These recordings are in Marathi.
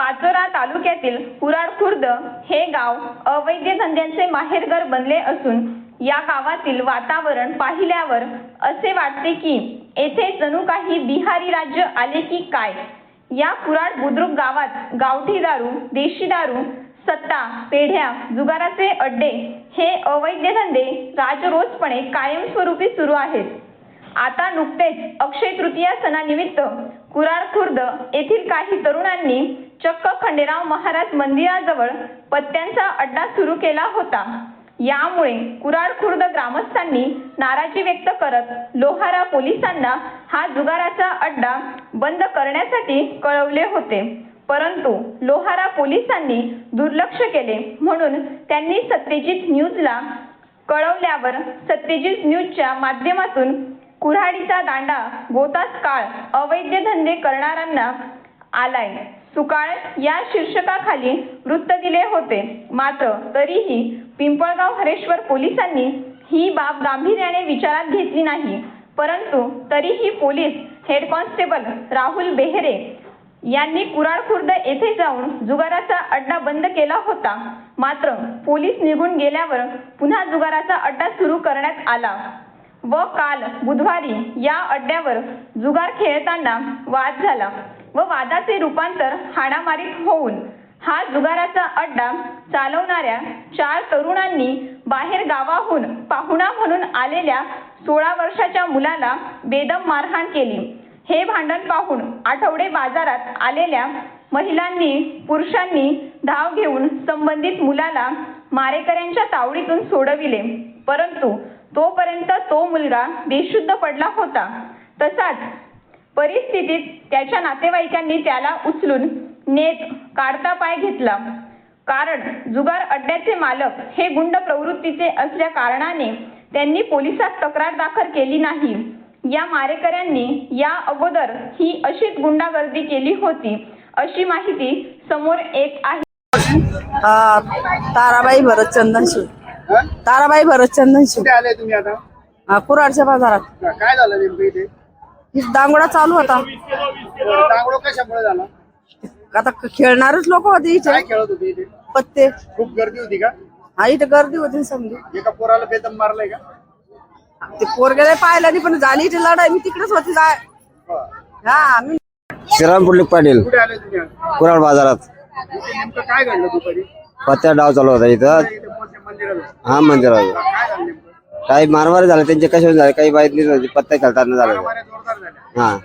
पाचोरा तालुक्यातील कुराड खुर्द हे गाव अवैध धंद्यांचे माहेरघर बनले असून या गावातील वातावरण पाहिल्यावर असे वाटते की येथे जणू काही बिहारी राज्य आले की काय? या कुराड बुद्रुक गावात गावठी दारू देशी दारू सत्ता पेढ्या जुगाराचे अड्डे हे अवैध धंदे राजरोजपणे कायमस्वरूपी सुरू आहेत. आता नुकतेच अक्षय तृतीया सणानिमित्त कुरार खुर्द येथील काही तरुणांनी चक्क खंडेराव महाराज मंदिराजवळ पत्त्यांचा अड्डा सुरू केला होता. यामुळे कुराड खुर्द ग्रामस्थांनी नाराजी व्यक्त करत लोहारा पोलिसांना हा जुगाराचा अड्डा बंद करण्यासाठी कळवले होते. परंतु लोहारा पोलिसांनी दुर्लक्ष केले म्हणून त्यांनी सत्यजित न्यूजला कळवल्यावर सत्यजित न्यूजच्या माध्यमातून कुऱ्हाडीचा दांडा गोतास काळ अवैध धंदे करणाऱ्यांना आलाय. सुकाळ या शीर्षकाखाली वृत्त दिले होते. मात्र तरीही पिंपळगाव हरेश्वर पोलिसांनी ही बाब गांभीर्याने विचारात घेतली नाही. परंतु तरीही police head constable Rahul Behare यांनी कुराळ खुर्द येथे जाऊन जुगाराचा अड्डा बंद केला होता. मात्र पोलीस निघून गेल्यावर पुन्हा जुगाराचा अड्डा सुरू करण्यात आला. व काल बुधवारी या अड्ड्यावर जुगार खेळताना वाद झाला व वादाचे रूपांतर हाणामारीत होऊन हा जुगाराचा अड्डा चालवणाऱ्या चार तरुणांनी बाहेर गावाहून पाहुणा म्हणून आलेल्या सोळा वर्षाच्या मुलाला बेदम मारहाण केली. हे भांडण पाहून आठवडे बाजारात आलेल्या महिलांनी पुरुषांनी धाव घेऊन संबंधित मुलाला मारेकऱ्यांच्या तावडीतून सोडविले. परंतु तोपर्यंत तो मुलगा बेशुद्ध पडला होता. तसाच परिस्थितीत त्याच्या नातेवाईकांनी त्याला उचलून नेत काढता पाय घेतला. कारण जुगार अड्ड्याचे मालक हे गुंड प्रवृत्तीचे असल्या कारणाने त्यांनी पोलिसात तक्रार दाखल केली नाही. या मारेकऱ्यांनी या अगोदर ही अशीच गुंडागर्दी केली होती अशी माहिती समोर येत आहे. ताराबाई भरत चंदनशी हं? ताराबाई भरत चंदनशी कुठे आले तुम्ही आता? हा कुराडच्या बाजारात. काय झालं नेमकं इथे? दांगोडा चालू होता. दांगडो कशामुळे झाला? आता खेळणारच लोक होते काय इथे खेळत होते इथे? पत्ते. खूप गर्दी होती का? हा इथं गर्दी होती समजी. एका पोराला बेदम मारलंय का? ते पोरगेला पाहिलं नाही पण झाली इथे लढाई. मी तिकडेच होती जाय बरं. हा मी श्रीराम पुंडलिक पाटील कुठे आले तुम्ही आता? कुराड बाजारात. नेमकं काय घडलं दुपारी? पत्त्या डाव चालू होता इथं. मोठ्या हा मंदिरात काय झालं नेमकं? काही मारमारी झाले त्यांचे कशावर झाले काही माहीत नाही झाले. पत्त्या खेळताना झालं. माऱ्या जोरदार झाल्या. हा.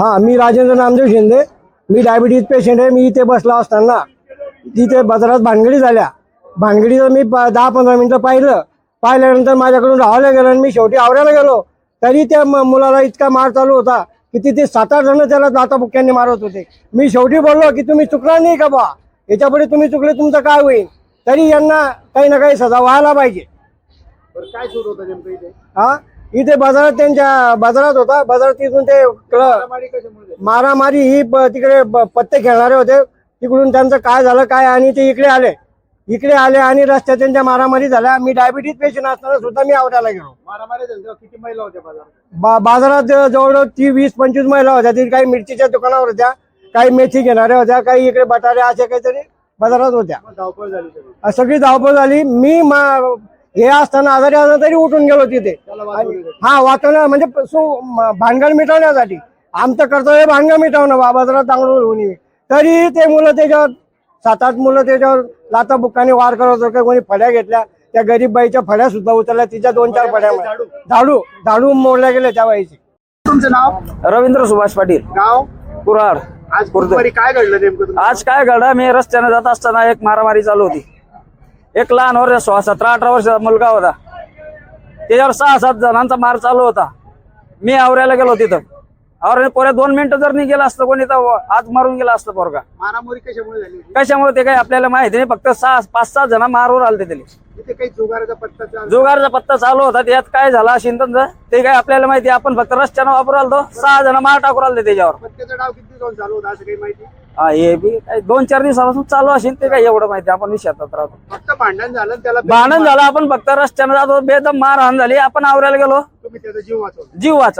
हा मी राजेंद्र नामदेव शिंदे. मी डायबिटीज पेशंट आहे मी इथे बसला असताना. तिथे बाजारात भानगडी झाल्या. भानगडीचं मी प- दहा पंधरा मिनिटं पाहिलं. पाहिल्यानंतर माझ्याकडून राहायला गेलं आणि मी शेवटी आवरायला गेलो. तरी त्या म- मुलाला इतका मार चालू होता. की तिथे सात आठ जण त्याला दाताबुक्यांनी मारत होते. मी शेवटी बोललो की तुम्ही चुकणार नाही का बा? याच्यापुढे तुम्ही चुकले तुमचं काय होईल? तरी यांना काही ना काही सजा व्हायला पाहिजे. काय सुरू होतं नेमकं इथे? हा? इथे बाजारात त्यांच्या बाजारात होता. बाजारात तिथून ते मारामारी ही तिकडे पत्ते खेळणारे होते. तिकडून त्यांचं काय झालं काय आणि ते इकडे आले. इकडे आले आणि रस्त्यात त्यांच्या मारामारी झाल्या. मी डायबिटीज पेशंट असताना सुद्धा मी आवडायला गेलो. मारामारी झाली तेव्हा किती महिला होत्या बाजारात? बा बाजारात जवळ- जवळ ती वीस पंचवीस महिला होत्या. ती काही मिरचीच्या दुकानावर होत्या काही मेथी घेणाऱ्या होत्या काही इकडे बटारे अशा काहीतरी बाजारात होत्या. मग धावपळ झाली सगळी. अ, सगळी धावपळ झाली. मी मा- हे असताना आजारी असताना तरी उठून गेलो तिथे. त्याला वाचवलं हा वाचवण्या म्हणजे प- सो- म- भानगड मिटवण्यासाठी. आमचं कर्तव्य भानगड मिटवणं बा बाजारात चांगलं होऊन. तरी ते मुलं त्याच्यावर सात आठ मुलं त्याच्यावर लाता बुक्काने वार करत होते कोणी फड्या घेतल्या त्या गरीब बाईच्या फड्या सुद्धा उचलल्या तिच्या दोन चार फड्या झाडू. झाडू झाडू मोडल्या गेले त्या बाईची. तुमचं नाव? रवींद्र सुभाष पाटील. गाव कुराड आज दुपारी काय घडलं नेमकं? आज काय घडलं? मी रस्त्याने जात असताना एक मारामारी चालू होती. एक लहान वर्ष सोळा सतरा अठरा वर्षाचा मुलगा होता. त्याच्यावर सहा सात जणांचा मार चालू होता. मी आवरायला गेलो तिथं. आवरायला पोऱ्या दोन मिनिटं जर नाही गेला असतं कोणी तर आज मारून गेला असतं पोरगा. मारामारी कशामुळे झाली होती? कशामुळे ते काही आपल्याला माहिती नाही फक्त सहा पाच सहा जण मारवर आलते त्याला. काही जुगाराचा पत्ता चालू जुगारचा पत्ता चालू होता त्यात काय झाला तर ते? काय आपल्याला माहिती आपण फक्त रस्त्यानं वापरू आलतो सहा जण मार टाकून आलते त्याच्यावर. पत्त्याचा डाव किती दिवस चालू होता असं काही माहिती? हा हे बी दोन चार दिवसापासून चालू असेल ते काय एवढं माहिती आपण विषयात राहतो. फक्त भांडण झालं त्याला भांडण झालं आपण फक्त रस्त्यानं जातो बेदम मारहाण झाली आपण आवरायला गेलो. तुम्ही त्याचा जीव वाचवला. जीव वाचा